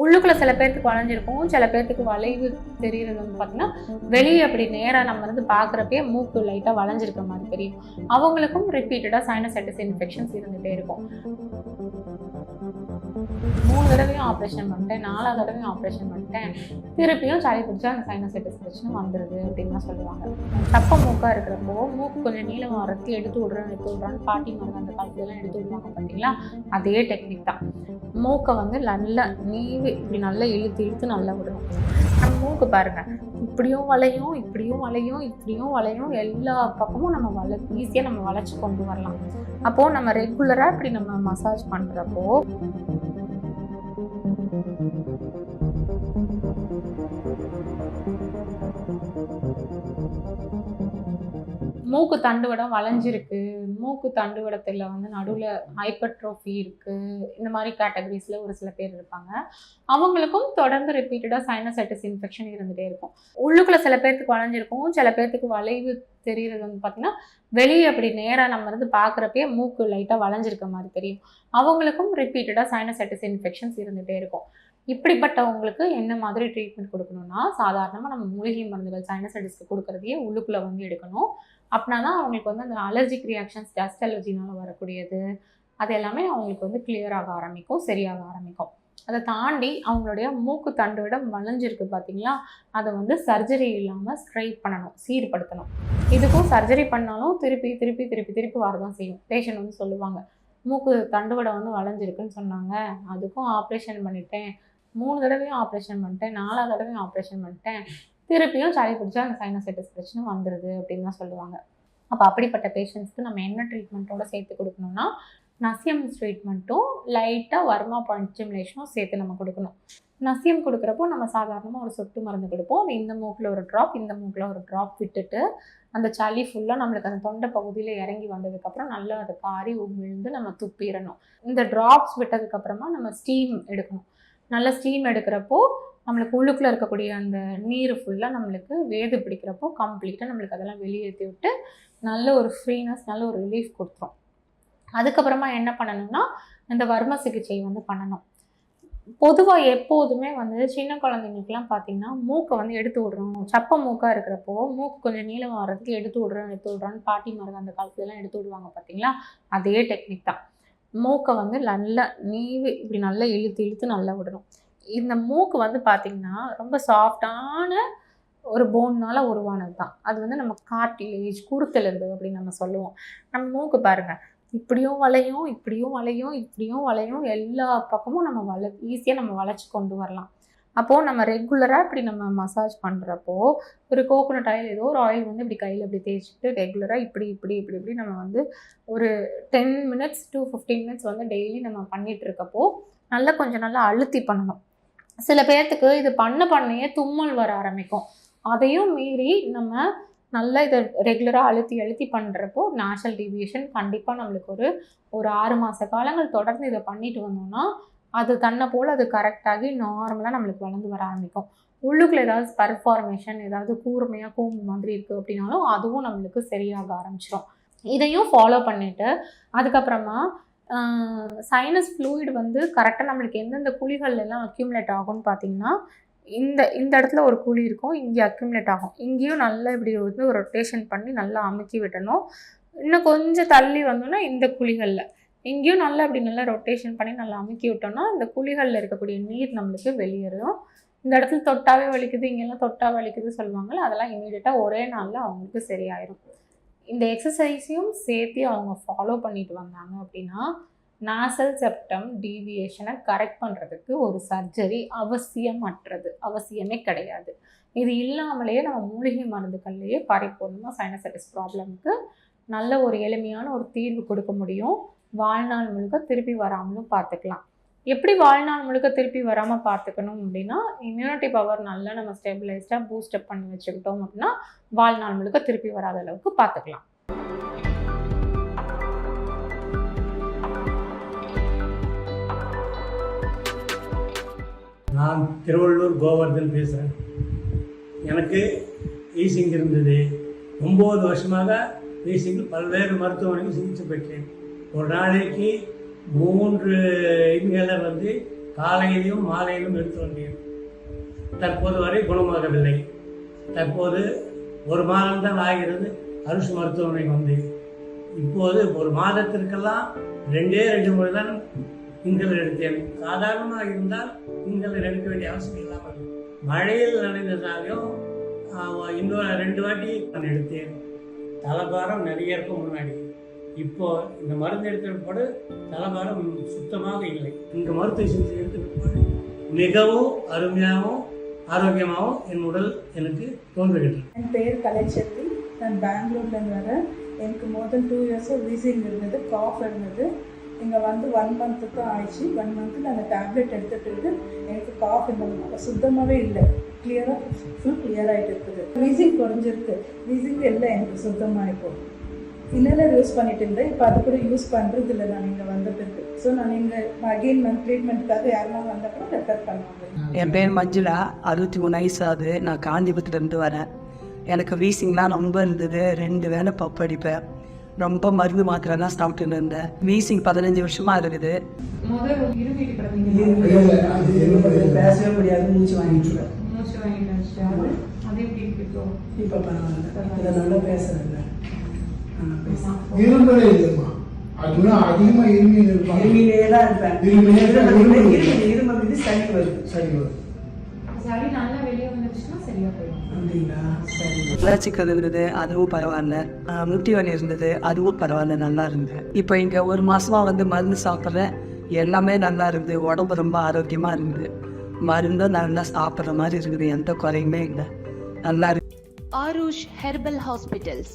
உள்ளுக்குள்ள சில பேர்த்துக்கு வளைஞ்சிருக்கும் சில பேர்த்துக்கு வளைவு தெரியுறது வந்து பார்த்தீங்கன்னா வெளியே அப்படி நேராக நம்ம வந்து பார்க்குறப்பே மூக்கு லைட்டாக வளைஞ்சிருக்க மாதிரி தெரியும். அவங்களுக்கும் ரிப்பீட்டடாக சைனசைட்டிஸ் இன்ஃபெக்ஷன்ஸ் இருந்துகிட்டே இருக்கும். மூணு தடவையும் ஆப்ரேஷன் பண்ணிட்டேன் நாலாவது தடவையும் ஆப்ரேஷன் பண்ணிட்டேன். திருப்பியும் சளி பிடிச்சா அந்த சைனசைட்டிஸ் பிரச்சனை வந்துடுது அப்படின்னு சொல்லுவாங்க. தப்ப மூக்காக இருக்கிறப்போ மூக்கு கொஞ்சம் நீளம் வரத்தி எடுத்து விடுறேன் எடுத்து விடுறான்னு பாட்டி மருந்து அந்த காலத்துலலாம் எடுத்து விடுவாங்க பார்த்தீங்களா அதே டெக்னிக் தான். மூக்கை வந்து நல்லா நீவி இப்படி நல்லா இழுத்து இழுத்து நல்லா விடணும். நம்ம மூக்கு பாருங்க இப்படியும் வளையும் இப்படியும் வளையும் இப்படியும் வளையும். எல்லா பக்கமும் நம்ம வள ஈஸியாக நம்ம வளைச்சி கொண்டு வரலாம். அப்போது நம்ம ரெகுலராக இப்படி நம்ம மசாஜ் பண்ணுறப்போ மூக்கு தண்டுவடம் வளைஞ்சிருக்கு. மூக்கு தண்டுவடத்தில் வந்து நடுவில் ஹைப்பர்ட்ரோஃபி இருக்குது இந்த மாதிரி கேட்டகரிஸில் ஒரு சில பேர் இருப்பாங்க. அவங்களுக்கும் தொடர்ந்து ரிப்பீட்டடாக சைனசைட்டிஸ் இன்ஃபெக்ஷன் இருந்துகிட்டே இருக்கும். உள்ளுக்குள்ள சில பேர்த்துக்கு வளைஞ்சிருக்கும். சில பேர்த்துக்கு வளைவு தெரியுறது வந்து பார்த்திங்கன்னா வெளியே அப்படி நேராக நம்ம இருந்து பார்க்குறப்பே மூக்கு லைட்டாக வளைஞ்சிருக்க மாதிரி தெரியும். அவங்களுக்கும் ரிப்பீட்டடாக சைனசைட்டிஸ் இன்ஃபெக்ஷன்ஸ் இருந்துகிட்டே இருக்கும். இப்படிப்பட்டவங்களுக்கு என்ன மாதிரி ட்ரீட்மெண்ட் கொடுக்கணும்னா சாதாரணமாக நம்ம மூலிகை மருந்துகள் சைனசைடிஸ்க்கு கொடுக்குறதையே உள்ளுக்குள்ளே வந்து எடுக்கணும். அப்படின்னா தான் அவங்களுக்கு வந்து அந்த அலர்ஜிக் ரியாக்ஷன்ஸ் டஸ்ட் அலர்ஜினால வரக்கூடியது. அது எல்லாமே அவங்களுக்கு வந்து clear ஆக ஆரம்பிக்கும் சரியாக ஆரம்பிக்கும். அதை தாண்டி அவங்களுடைய மூக்கு தண்டுவிடம் வளைஞ்சிருக்கு பார்த்தீங்களா? அதை வந்து சர்ஜரி இல்லாமல் ஸ்ட்ரைட் பண்ணணும் சீர்படுத்தணும். இதுக்கும் சர்ஜரி பண்ணாலும் திருப்பி திருப்பி திருப்பி திருப்பி வரதான் செய்யும். பேஷண்ட் வந்து சொல்லுவாங்க மூக்கு தண்டுவடம் வந்து வளைஞ்சிருக்குன்னு சொன்னாங்க. அதுக்கும் ஆப்ரேஷன் பண்ணிட்டேன். மூணு தடவையும் ஆப்ரேஷன் பண்ணிட்டேன் நாலாவது தடவையும் ஆப்ரேஷன் பண்ணிட்டேன். திருப்பியும் சளி பிடிச்சா அந்த சைனசைட்டிஸ் பிரச்சனை வந்துடுது அப்படின்னு தான் சொல்லுவாங்க. அப்போ அப்படிப்பட்ட பேஷண்ட்ஸ்க்கு நம்ம என்ன ட்ரீட்மெண்ட்டோட சேர்த்து கொடுக்கணும்னா நசியம் ட்ரீட்மெண்ட்டும் லைட்டாக வர்மா பஞ்சுமிலேஷனும் சேர்த்து நம்ம கொடுக்கணும். நசியம் கொடுக்குறப்போ நம்ம சாதாரணமாக ஒரு சொட்டு மருந்து கொடுப்போம். இந்த மூக்கில் ஒரு ட்ராப் இந்த மூக்கில் ஒரு ட்ராப் விட்டுட்டு அந்த சளி ஃபுல்லாக நம்மளுக்கு அந்த தொண்டை பகுதியில் இறங்கி வந்ததுக்கப்புறம் நல்லா அதை காரி விழுந்து நம்ம துப்பிடணும். இந்த ட்ராப்ஸ் விட்டதுக்கப்புறமா நம்ம ஸ்டீம் எடுக்கணும். நல்ல ஸ்டீம் எடுக்கிறப்போ நம்மளுக்கு உள்ளுக்குள்ளே இருக்கக்கூடிய அந்த நீர் ஃபுல்லாக நம்மளுக்கு வேது பிடிக்கிறப்போ கம்ப்ளீட்டாக நம்மளுக்கு அதெல்லாம் வெளியேற்றி விட்டு நல்ல ஒரு ஃப்ரீனஸ் நல்ல ஒரு ரிலீஃப் கொடுத்துரும். அதுக்கப்புறமா என்ன பண்ணணும்னா இந்த வர்ம சிகிச்சை வந்து பண்ணணும். பொதுவாக எப்போதுமே வந்து சின்ன குழந்தைங்களுக்குலாம் பார்த்தீங்கன்னா மூக்கை வந்து எடுத்து விடுறோம். சப்ப மூக்காக இருக்கிறப்போ மூக்கு கொஞ்சம் நீளம் வர்றதுக்கு எடுத்து விடுறோம் எடுத்து விடுறோன்னு பாட்டி மருந்து அந்த காலத்துலலாம் எடுத்து விடுவாங்க பார்த்தீங்களா அதே டெக்னிக் தான். மூக்கை வந்து நல்லா நீவி இப்படி நல்லா இழுத்து இழுத்து நல்லா விடணும். இந்த மூக்கு வந்து பார்த்திங்கன்னா ரொம்ப சாஃப்டான ஒரு போன்னால் உருவானது தான் அது வந்து நம்ம கார்டிலேஜ் குருத்தெலும்பு அப்படின்னு நம்ம சொல்லுவோம். நம்ம மூக்கு பாருங்கள் இப்படியும் வளையும் இப்படியும் வளையும் இப்படியும் வளையும். எல்லா பக்கமும் நம்ம வள ஈஸியாக நம்ம வளைச்சி கொண்டு வரலாம். அப்போது நம்ம ரெகுலராக இப்படி நம்ம மசாஜ் பண்ணுறப்போ ஒரு கோகோனட் ஆயில் ஏதோ ஒரு ஆயில் வந்து இப்படி கையில் இப்படி தேய்ச்சிட்டு ரெகுலராக இப்படி இப்படி இப்படி இப்படி நம்ம வந்து ஒரு ten minutes to fifteen minutes வந்து டெய்லி நம்ம பண்ணிகிட்டு இருக்கப்போ நல்லா கொஞ்சம் நல்லா அழுத்தி பண்ணணும். சில பேர்த்துக்கு இது பண்ண பண்ணையே தும்மல் வர ஆரம்பிக்கும். அதையும் மீறி நம்ம நல்லா இதை ரெகுலராக அழுத்தி அழுத்தி பண்ணுறப்போ நேஷனல் டிவியேஷன் கண்டிப்பாக நம்மளுக்கு ஒரு ஒரு ஆறு மாத காலங்கள் தொடர்ந்து இதை பண்ணிட்டு வந்தோம்னா அது தன்னை போல் அது கரெக்டாகி நார்மலாக நம்மளுக்கு வளர்ந்து வர ஆரம்பிக்கும். உள்ளுக்குள்ள ஏதாவது பர்ஃபார்மேஷன் ஏதாவது கூர்மையாக கூம்பு மாதிரி இருக்குது அப்படின்னாலும் அதுவும் நம்மளுக்கு சரியாக ஆரம்பிச்சிடும் இதையும் ஃபாலோ பண்ணிவிட்டு அதுக்கப்புறமா சைனஸ் ஃப்ளூயிட் வந்து கரெக்டாக நம்மளுக்கு எந்தெந்த குழிகள்லாம் அக்யூமுலேட் ஆகும்னு பார்த்தீங்கன்னா இந்த இந்த இடத்துல ஒரு குழி இருக்கும் இங்கே அக்யூமுலேட் ஆகும். இங்கேயும் நல்லா இப்படி வந்து ரொட்டேஷன் பண்ணி நல்லா அமுக்கி விடணும். இன்னும் கொஞ்சம் தள்ளி வந்தோன்னா இந்த குழிகளில். இங்கேயும் நல்லா அப்படி நல்லா ரொட்டேஷன் பண்ணி நல்லா அமுக்கி விட்டோம்னா இந்த குழிகளில் இருக்கக்கூடிய நீர் நம்மளுக்கு வெளியேறும். இந்த இடத்துல தொட்டாவே வலிக்குது இங்கெல்லாம் தொட்டா வலிக்குது சொல்லுவாங்கல்ல அதெல்லாம் இமீடியட்டாக ஒரே நாளில் அவங்களுக்கு சரியாயிடும் இந்த எக்ஸசைஸையும் சேர்த்து அவங்க ஃபாலோ பண்ணிட்டு வந்தாங்க அப்படின்னா நாசல் செப்டம் டீவியேஷனை கரெக்ட் பண்ணுறதுக்கு ஒரு சர்ஜரி அவசியமற்றது. அவசியமே கிடையாது. இது இல்லாமலேயே நம்ம மூலிகை மருந்துகள்லேயே பரிபூர்ணமாக சைனசைட்டிஸ் ப்ராப்ளமுக்கு நல்ல ஒரு எளிமையான ஒரு தீர்வு கொடுக்க முடியும். வாழ்நாள் முழுக்க திருப்பி வராமலும் பார்த்துக்கலாம். எப்படி வாழ்நாள் முழுக்க திருப்பி வராமல் பார்த்துக்கணும் அப்படின்னா இம்யூனிட்டி பவர் நல்லா நம்ம ஸ்டெபிளைஸ்டாக பூஸ்டப் பண்ணி வச்சுக்கிட்டோம் அப்படின்னா வாழ்நாள் முழுக்க திருப்பி வராத அளவுக்கு பார்த்துக்கலாம். நான் திருவள்ளூர் கோவர்தன் பேசுகிறேன் எனக்கு ஈசிங் இருந்தது. ஒம்பது வருஷமாக ஈசிங் பல்வேறு மருத்துவமனைக்கு சிகிச்சை பெற்றேன். ஒரு நாளைக்கு மூன்று இதுகளை வந்து காலையிலும் மாலையிலும் எடுத்து வந்தேன். தற்போது வரை குணமாகவில்லை. தற்போது ஒரு மாதம்தான் ஆகிறது. அரசு மருத்துவமனை வந்து இப்போது ஒரு மாதத்திற்கெல்லாம் ரெண்டே ரெண்டு முறை தான் இன்ஹேலர் எடுத்தேன். சாதாரணமாக இருந்தால் இன்ஹேலர் எடுக்க வேண்டிய அவசியம் இல்லாமல் மழையில் நனைந்ததாலையும் இன்னொரு ரெண்டு வாட்டி நான் எடுத்தேன். தலைபாரம் நிறைய இருக்கும் முன்னாடி. இப்போ இந்த மருந்து எடுத்த பிற்பாடு தலைபாரம் சுத்தமாக இல்லை. இந்த மருத்துவ சிகிச்சை எடுத்த பிற்பாடு மிகவும் அருமையாகவும் ஆரோக்கியமாகவும் என் உடல் எனக்கு தோன்றுகின்றது என் பேர் கலைச்செல்வி. நான் பெங்களூர்லேருந்து வரேன். எனக்கு மோர் தென் டூ இயர்ஸாக வீசிங் இருந்தது காஃப் இருந்தது. இங்கே வந்து ஒன் மந்த்து தான் ஆயிடுச்சு. ஒன் மந்த்தில் அந்த டேப்லெட் எடுத்துட்டு இருந்து எனக்கு காஃப் இந்த சுத்தமாகவே இல்லை. கிளியராக ஃபுல் கிளியர் ஆகிட்டு இருக்குது. வீசிங் குறைஞ்சிருக்கு. வீசிங் இல்லை எனக்கு சுத்தமாக இப்போ இன்னலர் யூஸ் பண்ணிட்டு இருந்தேன். இப்போ அது கூட யூஸ் பண்ணுறது இல்லை நான் இங்கே வந்த பிறகு ஸோ நான் இங்கே அகெயின் நான் ட்ரீட்மெண்ட்டுக்காக யாருன்னா வந்தால் கூட ரெஃபர் பண்ணுவாங்க. என் பேர் மஞ்சுளா. அறுபத்தி மூணு வயசு ஆகுது. நான் காந்திபுரத்துலேருந்து வரேன். எனக்கு வீசிங்லாம் ரொம்ப இருந்தது. ரெண்டு வேளை பப்பு அடிப்பேன். ரொம்ப மருந்து மாத்திரை தான் சாப்பிட்டுன்னு இருந்தேன். வீசிங் பதினஞ்சு வருஷமா இருக்குது. பேசவே முடியாது. மூச்சு வாங்கிட்டு இப்போ? பரவாயில்ல. இதை நல்லா பேசுறேன் நல்லா பேசுறேன். இரும்பலே இல்லைம்மா அதுனா அதிகமா இருமி இருப்பாங்க இருமிலே தான் இருப்பேன். இருமல் இருமல் இது சளி வருது சரி வரும். சளி நல்லா வெளியே வந்துருச்சுன்னா சரியா போயிடும். வளர்ச்சிக்கிறது இருந்தது அதுவும் பரவாயில்ல. முட்டி வலி இருந்தது அதுவும் பரவாயில்ல நல்லா இருந்தது. இப்போ இங்கே ஒரு மாசமா வந்து மருந்து சாப்பிட்றேன் எல்லாமே நல்லா இருக்குது. உடம்பு ரொம்ப ஆரோக்கியமா இருக்குது. மருந்தும் நல்லா சாப்பிட்ற மாதிரி இருக்குது. எந்த குறையுமே இல்லை. நல்லா இருக்கு. Aarush herbal hospitals.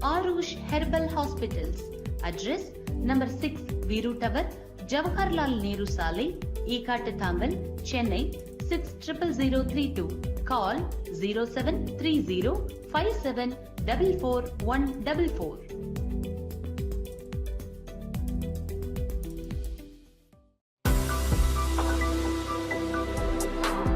Arush Herbal Hospitals. Address number 6 Viru Tower, Jawaharlal Nehru Sale, Ekattatammal, Chennai 600032. Call 0730 5744